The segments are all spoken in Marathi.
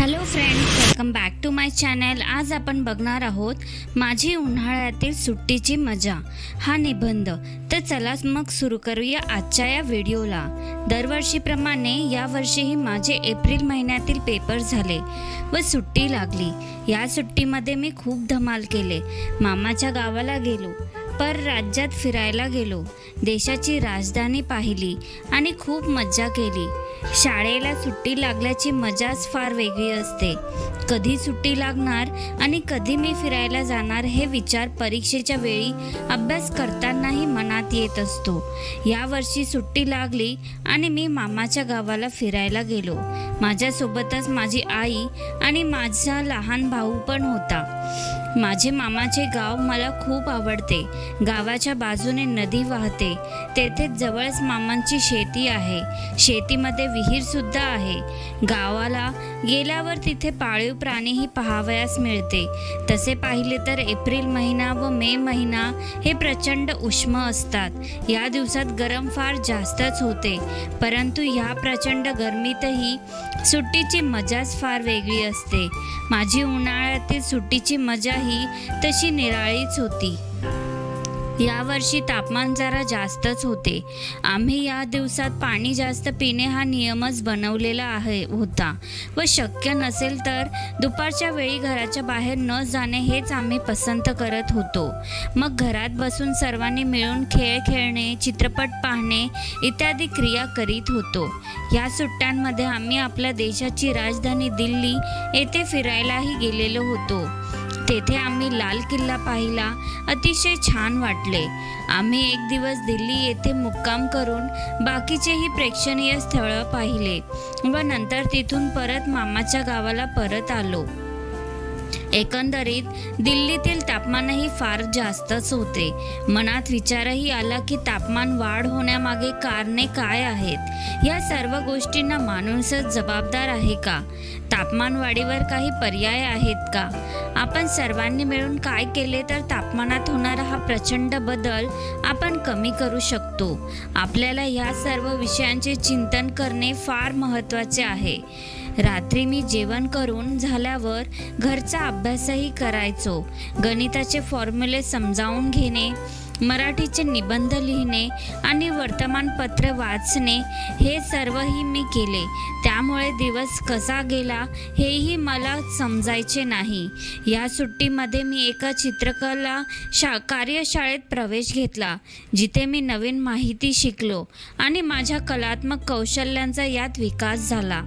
Hello friends welcome back to my channel आज आपण बघणार आहोत माझी उन्हाळ्यातील सुट्टीची मजा हा निबंध. तर चला मग सुरू करूया आजच्या या व्हिडिओला. दरवर्षीप्रमाणे यावर्षीही माझे एप्रिल महिन्यातील पेपर झाले व सुट्टी लागली. या सुट्टीमध्ये मी खूप धमाल केले. मामाच्या गावाला गेलो. पर राज्यात फिरायला गेलो. देशाची राजधानी पाहिली आणि खूप मज्जा केली. शाळेला सुट्टी लागल्याची मजाच फार वेगळी असते. कधी सुट्टी लागणार आणि कधी मी फिरायला जाणार हे विचार परीक्षेच्या वेळी अभ्यास करतानाही मनात येत असतो. यावर्षी सुट्टी लागली आणि मी मामाच्या गावाला फिरायला गेलो. माझ्यासोबतच माझी आई आणि माझा लहान भाऊ पण होता. माझे मामाचे गाव मला खूप आवडते. गावाच्या बाजूने नदी वाहते. तेथे जवळच मामांची शेती आहे. शेतीमध्ये विहीरसुद्धा आहे. गावाला गेल्यावर तिथे पाळीव प्राणीही पाहावयास मिळते. तसे पाहिले तर एप्रिल महिना व मे महिना हे प्रचंड उष्म असतात. या दिवसात गरम फार जास्तच होते. परंतु ह्या प्रचंड गरमीतही सुट्टीची मजाच फार वेगळी असते. माझी उन्हाळ्यातील सुट्टीची मजा ही तशी निराळीच होती. यावर्षी तापमान जरा जास्तच होते. आम्ही या दिवसात पाणी जास्त पिणे हा नियमच बनवलेला आहे होता. व शक्य नसेल तर दुपारच्या वेळी घराच्या बाहेर न जाणे हेच आम्ही पसंत करत होतो. मग घरात बसून सर्वांनी मिळून खेळ खेळणे चित्रपट पाहणे इत्यादी क्रिया करीत होतो. या सुट्ट्यांमध्ये आम्ही आपल्या देशाची राजधानी दिल्ली येथे फिरायलाही गेलेलो होतो. तेथे आम्ही लाल किल्ला पाहिला. अतिशय छान वाटले. आम्ही एक दिवस दिल्ली येथे मुक्काम करून बाकीचेही प्रेक्षणीय स्थळं पाहिले व नंतर तिथून परत मामाच्या गावाला परत आलो. एकंदरीत दिल्लीतील तापमानही फार जास्तच होते. मनात विचारही आला की तापमान वाढ होण्यामागे कारणे काय आहेत? या सर्व गोष्टींना माणूसच जबाबदार आहे का? तापमान वाढीवर काही पर्याय आहेत का? आपण सर्वांनी मिळून काय केले तर तापमानात होणारा हा प्रचंड बदल आपण कमी करू शकतो? आपल्याला या सर्व विषयांचे चिंतन करणे फार महत्त्वाचे आहे. रात्री मी जेवण करून झाल्यावर घरचा अभ्यासही करायचो. गणिताचे फॉर्म्युले समजावून घेणे मराठीचे निबंध लिहिणे आणि वर्तमानपत्र वाचणे हे सर्वही मी केले. त्यामुळे दिवस कसा गेला हेही मला समजायचे नाही. या सुट्टीमध्ये मी एका चित्रकला शा कार्यशाळेत प्रवेश घेतला जिथे मी नवीन माहिती शिकलो आणि माझ्या कलात्मक कौशल्यांचा यात विकास झाला.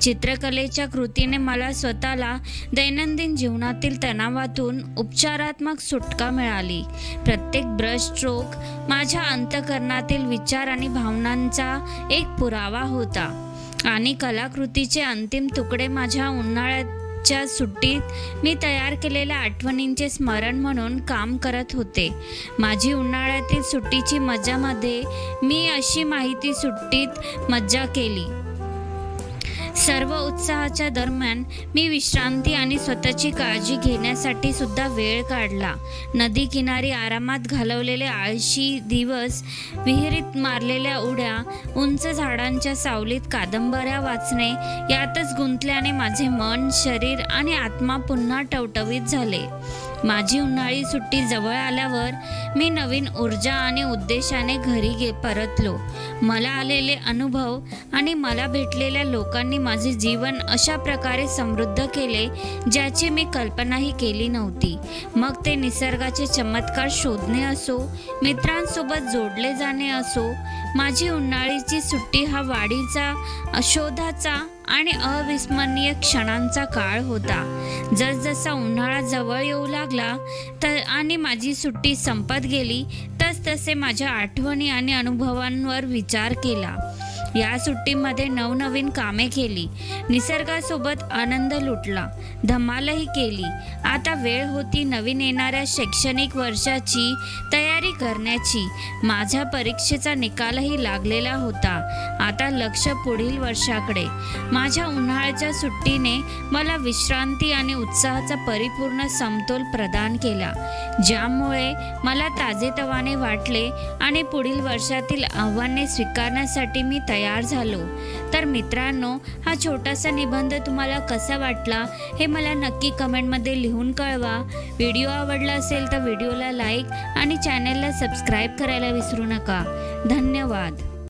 चित्रकलेच्या कृतीने मला स्वतःला दैनंदिन जीवनातील तणावातून उपचारात्मक सुटका मिळाली. प्रत्येक ब्रश स्ट्रोक माझ्या अंतकरणातील विचार आणि भावनांचा एक पुरावा होता. आणि कलाकृतीचे अंतिम तुकडे माझ्या उन्हाळ्याच्या सुट्टीत मी तयार केलेल्या आठवणींचे स्मरण म्हणून काम करत होते. माझी उन्हाळ्यातील सुट्टीची मजामध्ये मी अशी माहिती सुट्टीत मज्जा केली. सर्व उत्साहाच्या दरम्यान मी विश्रांती आणि स्वतःची काळजी घेण्यासाठी सुद्धा वेळ काढला. नदी किनारी आरामात घालवलेले आळशी दिवस विहिरीत मारलेल्या उड्या उंच झाडांच्या सावलीत कादंबऱ्या वाचणे यातच गुंतल्याने माझे मन शरीर आणि आत्मा पुन्हा टवटवीत झाले. माझी उन्हाळी सुट्टी जवळ आल्यावर मी नवीन ऊर्जा आणि उद्देशाने घरी गे परतलो. मला आलेले अनुभव आणि मला भेटलेल्या लोकांनी माझे जीवन अशा प्रकारे समृद्ध केले ज्याची मी कल्पनाही केली नव्हती. मग ते निसर्गाचे चमत्कार शोधणे असो मित्रांसोबत जोडले जाणे असो माझी उन्हाळीची सुट्टी हा वाढीचा शोधाचा आणि अविस्मरणीय क्षणांचा काळ होता. जसजसा उन्हाळा जवळ येऊ लागला तर आणि माझी सुट्टी संपत गेली तसतसे माझ्या आठवणी आणि अनुभवांवर विचार केला. या सुट्टीमध्ये नवनवीन कामे केली. निसर्गासोबत आनंद लुटला. धमालही केली. आता वेळ होती नवीन येणाऱ्या शैक्षणिक वर्षाची तयारी करण्याची. माझ्या परीक्षेचा निकालही लागलेला होता. आता लक्ष पुढील वर्षाकडे. माझ्या उन्हाळ्याच्या सुट्टीने मला विश्रांती आणि उत्साहाचा परिपूर्ण समतोल प्रदान केला. ज्यामुळे मला ताजेतवाने वाटले आणि पुढील वर्षातील आव्हाने स्वीकारण्यासाठी मी तयार झालो. तर मित्रांनो हा छोटासा निबंध तुम्हाला कसा वाटला हे मला नक्की कमेंटमध्ये लिहून कळवा. व्हिडिओ आवडला असेल तर व्हिडिओला लाईक आणि चॅनलला सबस्क्राईब करायला विसरू नका. धन्यवाद.